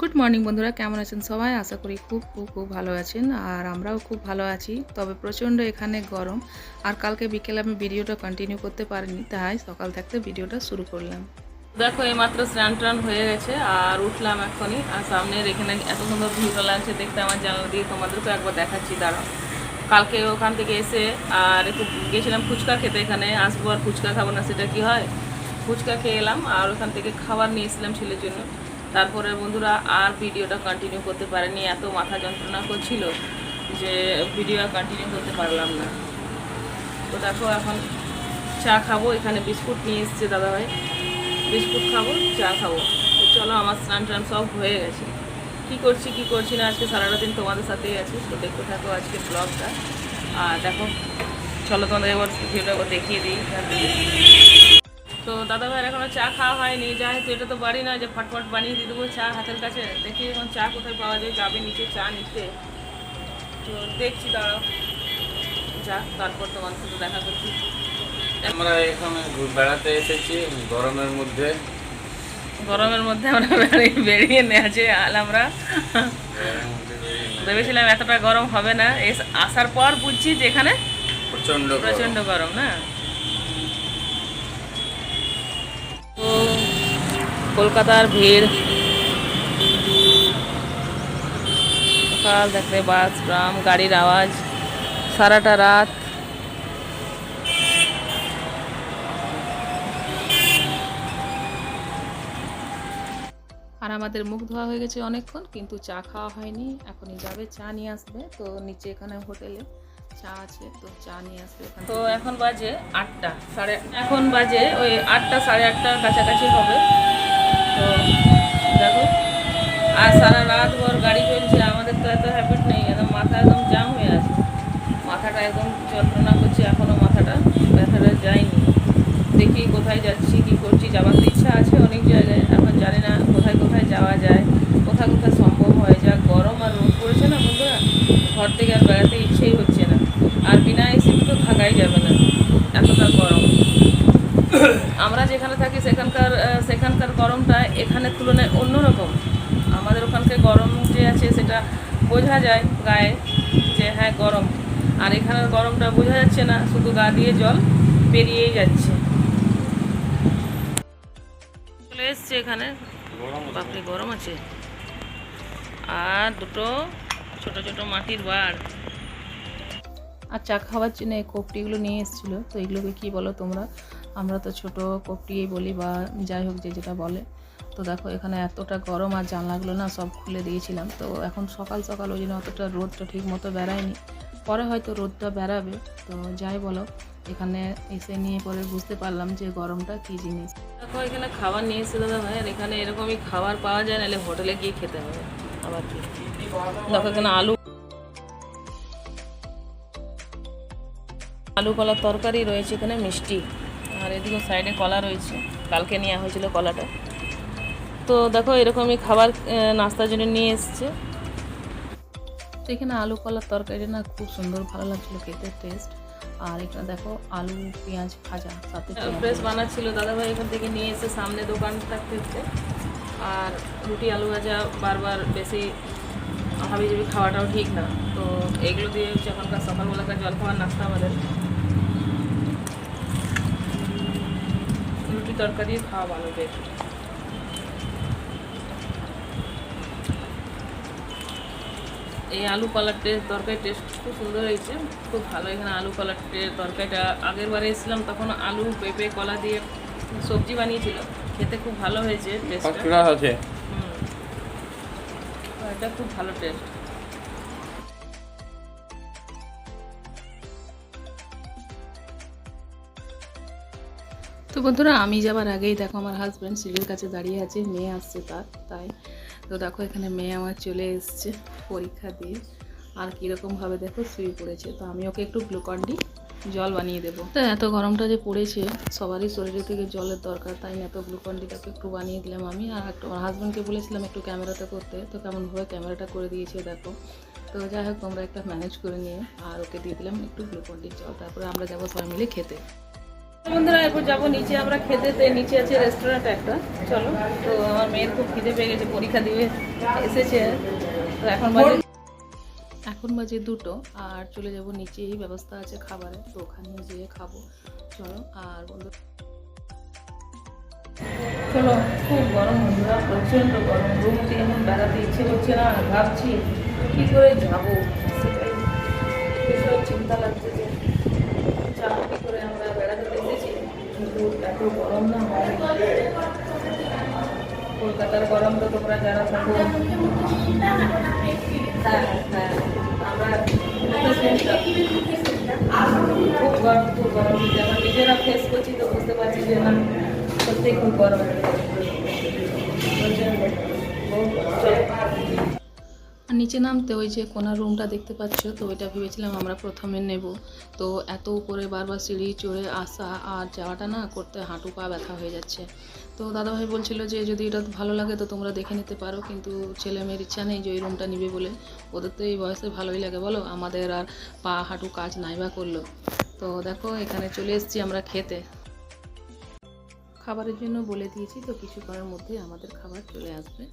Good morning বন্ধুরা। কেমন আছেন সবাই? আশা করি খুব খুব খুব ভালো আছেন আর আমরাও খুব ভালো আছি। তবে প্রচণ্ড এখানে গরম আর কালকে বিকেলে আমি ভিডিওটা কন্টিনিউ করতে পারিনি, তাই সকাল থাকতে ভিডিওটা শুরু করলাম। দেখো, এইমাত্র স্নান টান হয়ে গেছে আর উঠলাম এখনই আর সামনের এখানে এত সুন্দর ভিড় লাগছে দেখতে আমার জানলা দিয়ে তোমাদেরকে একবার দেখাচ্ছি, দাঁড়াও। কালকে ওখান থেকে এসে আর একটু গেছিলাম ফুচকা খেতে এখানে, আসব আর ফুচকা খাব না, সেটা কি হয়? ফুচকা খেয়ে এলাম আর ওখান থেকে খাবার নিয়ে এসেছিলাম ছেলের জন্য। তারপরে বন্ধুরা আর ভিডিওটা কন্টিনিউ করতে পারেনি, এত মাথা যন্ত্রণা করছিল যে ভিডিও কন্টিনিউ করতে পারলাম না। তো দেখো এখন চা খাব, এখানে বিস্কুট নিয়ে এসছে দাদাভাই। বিস্কুট খাব, চা খাব। তো চলো আমার স্নান টান সব হয়ে গেছে। কী করছি কী করছি না, আজকে সারাটা দিন তোমাদের সাথেই আছি। তো দেখতে থাকো আজকে ব্লগটা আর দেখো, চলো তোমাদের এবার ভিডিওটা দেখিয়ে দিই। তো দাদা ভাইয়ের এখনও চা খাওয়া হয়নি। যেহেতু এটা তো বাড়ি না যে ফটফট বানিয়ে দিয়ে দেবো চা হাতের কাছে। দেখি এখন চা কোথায় পাওয়া যায় যাবে নিচে চা নিতে। তো দেখছি দাঁড়াও। যা তারপর তোমার সাথে দেখা করছি। আমরা এখানে বেড়াতে এসেছি গরমের মধ্যে। গরমের মধ্যে আমরা বেরিয়ে নেছে আল আমরা। ভেবেছিলাম এতটা গরম হবে না। এস- আসার পর বুঝছি যে এখানে প্রচণ্ড গরম। প্রচণ্ড গরম না তো কলকাতার ভিড়। সকাল দেখলে বাস, ট্রাম, গাড়ির আওয়াজ, সারাটা রাত। আর আমাদের মুখ ধোয়া হয়ে গেছে অনেকক্ষণ, কিন্তু চা খাওয়া হয়নি। এখনই যাবে, চা নিয়ে আসবে। তো নিচে এখানে হোটেলে। চা আছে তো চা নিয়ে আসবে তো এখন বাজে আটটা সাড়ে এখন বাজে ওই আটটা সাড়ে আটটার কাছাকাছি হবে। তো দেখো আর সারা রাত ভর গাড়ি চলছে আমাদের তো এত হ্যাবিট নেই একদম মাথা একদম জাম হয়ে আছে। মাথাটা একদম যন্ত্রণা করছে এখনও মাথাটা ব্যথাটা যায়নি। দেখি কোথায় যাচ্ছি কি করছি যাওয়ার তো ইচ্ছা আছে অনেক জায়গায় এখন জানি না কোথায় কোথায় যাওয়া যায় কোথায় কোথায় সম্ভব হয় যা গরম আর রোদ পড়েছে না বন্ধুরা? ঘর থেকে আর বেড়াতে ইচ্ছেই হচ্ছে না। আর বিনা এসি তো থাকাই যাবে না। এতটা গরম। আমরা যেখানে থাকি সেখানকার সেখানকার গরমটা এখানের তুলনায় অন্যরকম। আমাদের ওখানকে গরম যে আছে সেটা বোঝা যায় গায়ে যে হ্যাঁ গরম। আর এখানের গরমটা বোঝা যাচ্ছে না শুধু গা দিয়ে জল পেরিয়েই যাচ্ছে। চলে এসছে এখানে। গরম বাপরে গরম আছে। আর দুটো ছোট ছোট মাটির বাড় আর চা খাওয়ার জন্য এই কোপটিগুলো নিয়ে এসেছিল। তো এগুলোকে কি বলো তোমরা? আমরা তো ছোট কোপটিই বলি বা যাই হোক যে যেটা বলে। তো দেখো এখানে এতটা গরম আর জানলাগুলো না সব খুলে দিয়েছিলাম। তো এখন সকাল সকাল ওই জন্য অতটা রোদটা ঠিক মতো বেড়ায়নি। পরে হয়তো রোদটা বেড়াবে। তো যাই বলো, এখানে এসে নিয়ে পরে বুঝতে পারলাম যে গরমটা কী জিনিস। দেখো এখানে খাবার নিয়ে এসেছিল দাদা ভাই, আর এখানে এরকমই খাবার পাওয়া যায়, নাহলে হোটেলে গিয়ে খেতে হবে। আবার কি? দেখো এখানে আলু আলু কলার তরকারি রয়েছে এখানে মিষ্টি। আর এদিকে সাইডে কলা রয়েছে। কালকে নেওয়া হয়েছিল কলাটা। তো দেখো এরকমই খাবার নাস্তার জন্য নিয়ে এসছে। তো এখানে আলু কলার তরকারি না খুব সুন্দর ভালো লাগছিল খেতে টেস্ট আর এখানে দেখো আলু পেঁয়াজ ভাজা সাথে ফ্রেশ বানাচ্ছিল। দাদাভাই এখান থেকে নিয়ে এসে সামনে দোকান থাকতে আর রুটি আলু ভাজা বারবার বেশি হাবিজাবি খাওয়াটাও ঠিক না। তো এগুলো দিয়ে হচ্ছে এখনকার সকালবেলাকার জল খাওয়ার নাস্তা আমাদের। তরকারি খাওয়া ভালো বেশ। এই আলু কলার টেস্ট তরকারি টেস্ট খুব সুন্দর হয়েছে খুব ভালো। এখানে আলু কলার টে- তরকারিটা আগের বারে এসেছিলাম তখন আলু পেঁপে কলা দিয়ে সবজি বানিয়েছিল। খেতে খুব ভালো হয়েছে হুম। এটা খুব ভালো টেস্ট তো বন্ধুরা, আমি যাবার আগেই দেখো আমার হাজব্যান্ড সিঁড়ির কাছে দাঁড়িয়ে আছে, মেয়ে আসছে তার, তাই। তো দেখো এখানে মেয়ে আমার চলে এসছে পরীক্ষা দিয়ে। আর কীরকমভাবে দেখো, শুয়ে পড়েছে। তো আমি ওকে একটু গ্লুকন্ডি জল বানিয়ে দেবো। তো এত গরমটা যে পড়েছে, সবারই শরীরে থেকে জলের দরকার, তাই না তো গ্লুকন্ডিটাকে একটু বানিয়ে দিলাম আমি। আর একটু আমার হাজব্যান্ডকে বলেছিলাম একটু ক্যামেরাটা করতে, তো কেমনভাবে ক্যামেরাটা করে দিয়েছে দেখো। তো যাই হোক, তোমরা একটা ম্যানেজ করে নিয়ে, আর ওকে দিয়ে দিলাম একটু গ্লুকন্ডির জল। তারপরে আমরা যাব সবাই মিলে খেতে। বন্ধুরা এরপর যাব নিচে। আমরা খেতে তে নিচে আছে রেস্টুরেন্ট একটা। চলো, তো আমার মেয়ের খুব খিদে পেয়ে গেছে, পরীক্ষা দিবে এসেছে। তো এখন বাজে এখন বাজে দুটো, আর চলে যাব নিচেই ব্যবস্থা আছে খাবারে, তো ওখানে যেয়ে খাব। চলো, আর বন্ধু চলো, খুব গরম বন্ধুরা, প্রচণ্ড গরম। রুম থেকে এখন বেড়াতে ইচ্ছে করছে না ভাবছি কী করে যাব, সেটাই। চিন্তা লাগছে যে যাব কী করে আমরা বেড়াতে এসেছি কিন্তু এত গরম না হয়? কলকাতার গরম তো তোমরা যারা থাকো। হ্যাঁ হ্যাঁ। আমরা খুব গরম খুব গরম। আমরা নিজেরা ফেস করছি তো বুঝতে পারছি যে না, সত্যিই খুব গরম। নিচে নামতে ওই যে কোনার রুমটা দেখতে পাচ্ছ, তো ওইটা ভেবেছিলাম আমরা প্রথমে নেব। তো এত উপরে বারবার সিঁড়ি চড়ে আসা আর যাওয়াটা না করতে হাঁটু পা ব্যথা হয়ে যাচ্ছে। তো দাদাভাই বলছিল যে, যদি এটা ভালো লাগে তো তোমরা দেখে নিতে পারো, কিন্তু ছেলে মেয়ের ইচ্ছা নেই যে ওই রুমটা নিবে বলে। ওদের তো এই বয়সে ভালোই লাগে, বলো? আমাদের আর পা হাঁটু কাজ নাই বা করল। তো দেখো, এখানে চলে এসেছি আমরা খেতে। খাবারের জন্য বলে দিয়েছি, তো কিছুক্ষণের মধ্যেই আমাদের খাবার চলে আসবে।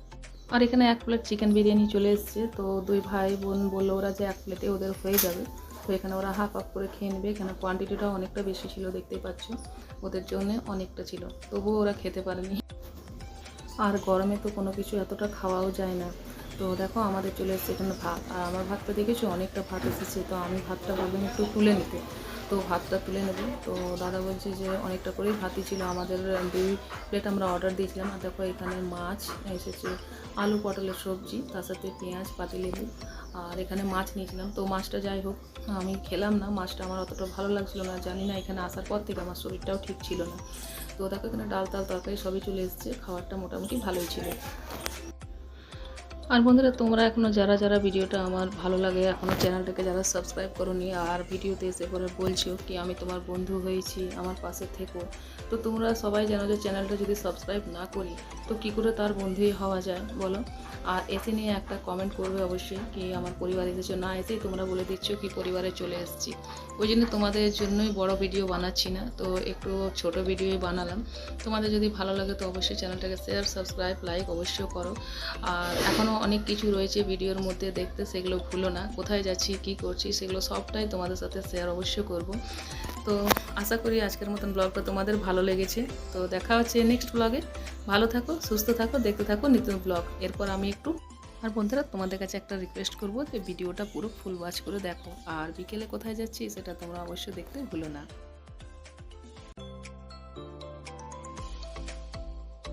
আর এখানে এক প্লেট চিকেন বিরিয়ানি চলে এসেছে। তো দুই ভাই বোন বলল ওরা যে এক প্লেটে ওদের হয়ে যাবে। তো এখানে ওরা হাফ হাফ করে খেয়ে নেবে। এখানে কোয়ান্টিটিটা অনেকটা বেশি ছিল, দেখতেই পাচ্ছ। ওদের জন্য অনেকটা ছিল। তবুও ওরা খেতে পারেনি। আর গরমে তো কোনো কিছু এতটা খাওয়াও যায় না। তো দেখো আমাদের চলে এসেছে এখানে ভাত। আর আমার ভাতটা দেখেছ? অনেকটা ভাত এসেছে। তো আমি ভাতটা ভাবলাম একটু তুলে নিতে। তো ভাতটা তুলে নেব। তো দাদা বলছে যে অনেকটা করেই ভাতই ছিল। আমাদের দুই প্লেট আমরা অর্ডার দিয়েছিলাম। আর দেখো এখানে মাছ, এসেছে আলু পটলের সবজি, তার সাথে পেঁয়াজ, পাতিলেবু আর এখানে মাছ নিয়েছিলাম। তো মাছটা যাই হোক, আমি খেলাম না। মাছটা আমার অতটা ভালো লাগছিল না। জানি না এখানে আসার পর থেকে আমার শরীরটাও ঠিক ছিল না। তো দেখো এখানে ডাল, তাল, তরকারি সবই চলে এসেছে। খাবারটা মোটামুটি ভালোই ছিল। আর বন্ধুরা, তোমরা এখনও যারা যারা ভিডিওটা আমার ভালো লাগে এখনও চ্যানেলটাকে যারা সাবস্ক্রাইব করোনি, আর ভিডিওতে এসে পরে বলছো কি আমি তোমার বন্ধু হয়েছি, আমার পাশে থেকো। তো তোমরা সবাই জানো যে চ্যানেলটা যদি সাবস্ক্রাইব না করি, তো কি করে তার বন্ধুই হওয়া যায় বলো? আর এসে নিয়ে একটা কমেন্ট করবে অবশ্যই কি আমার পরিবার এসেছ? না এসেই তোমরা বলে দিচ্ছ কি পরিবারে চলে এসেছি। ওই জন্য তোমাদের জন্যই বড় ভিডিও বানাচ্ছি না, তো একটু ছোট ভিডিওই বানালাম। তোমাদের যদি ভালো লাগে তো অবশ্যই চ্যানেলটাকে শেয়ার সাবস্ক্রাইব লাইক অবশ্যই করো। আর এখনও অনেক কিছু রয়েছে ভিডিওর মধ্যে দেখতে, সেগুলো ভুলো না। কোথায় যাচ্ছি, কি করছি, সেগুলো সবটাই তোমাদের সাথে শেয়ার অবশ্যই করব। তো আশা করি আজকের মতন ব্লগটা তোমাদের ভালো লেগেছে। তো দেখা হচ্ছে নেক্সট ব্লগে ভালো থাকো, সুস্থ থাকো, দেখতে থাকো নতুন ব্লগ এরপর আমি একটু আর বন্ধুরা তোমাদের কাছে একটা রিকোয়েস্ট করব যে ভিডিওটা পুরো ফুল ওয়াচ করে দেখো। আর বিকেলে কোথায় যাচ্ছি, সেটা তোমরা অবশ্যই দেখতে ভুলো না।